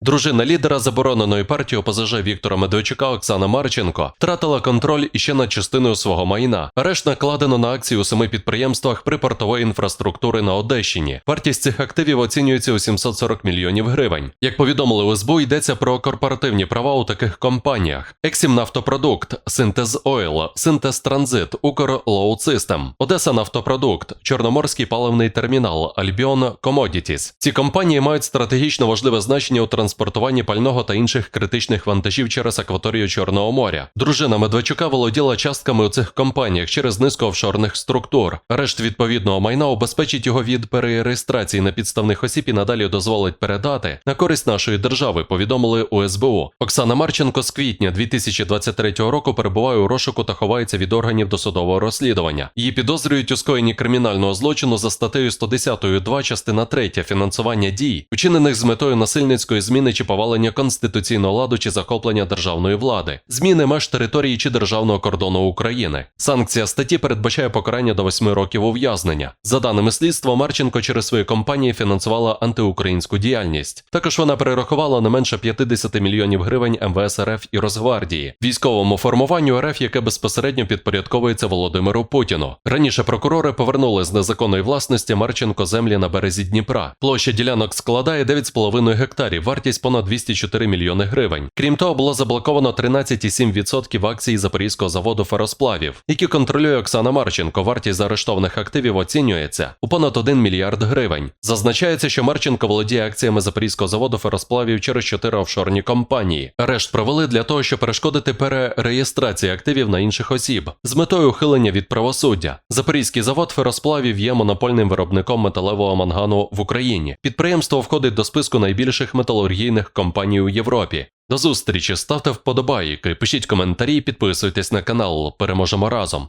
Дружина лідера забороненої партії ОПЗЖ Віктора Медведчука Оксана Марченко втратила контроль іще над частиною свого майна. Арешт накладено на акції у семи підприємствах припортової інфраструктури на Одещині. Вартість цих активів оцінюється у 740 мільйонів гривень. Як повідомили у СБУ, йдеться про корпоративні права у таких компаніях: Ексім Нафтопродукт, Синтез Ойл, Синтез Транзит, Укр Лоуд Систем, Одеса Нафтопродукт, Чорноморський паливний термінал, Альбіон Комодітіс. Ці компанії мають стратегічно важливе значення у транспортуванні пального та інших критичних вантажів через акваторію Чорного моря. Дружина Медведчука володіла частками у цих компаніях через низку офшорних структур. Арешт відповідного майна обезпечить його від перереєстрації на підставних осіб і надалі дозволить передати на користь нашої держави. Повідомили у СБУ. Оксана Марченко з квітня 2023 року перебуває у розшуку та ховається від органів досудового розслідування. Її підозрюють у скоєнні кримінального злочину за статтею 110 2 частина 3 фінансування дій, учинених з метою насильницької зміни чи повалення конституційного ладу чи захоплення державної влади, зміни меж території чи державного кордону України. Санкція статті передбачає покарання до 8 років ув'язнення. За даними слідства, Марченко через свої компанії фінансувала антиукраїнську діяльність. Також вона перерахувала не менше 50 мільйонів гривень МВС РФ і Росгвардії, військовому формуванню РФ, яке безпосередньо підпорядковується Володимиру Путіну. Раніше прокурори повернули з незаконної власності Марченко землі на березі Дніпра. Площа ділянок складає 9,5 гектарів, вартість понад 204 мільйони гривень. Крім того, було заблоковано 13,7% акцій Запорізького заводу феросплавів, які контролює Оксана Марченко. Вартість заарештованих активів оцінюється у понад 1 мільярд гривень. Зазначається, що Марченко володіє акціями Запорізького заводу феросплавів через чотири офшорні компанії. Арешт провели для того, щоб перешкодити перереєстрації активів на інших осіб з метою ухилення від правосуддя. Запорізький завод феросплавів є монопольним виробником металевого мангану в Україні. Підприємство входить до списку найбільших металургійних компаній у Європі. До зустрічі, ставте вподобайки, пишіть коментарі, підписуйтесь на канал. Переможемо разом.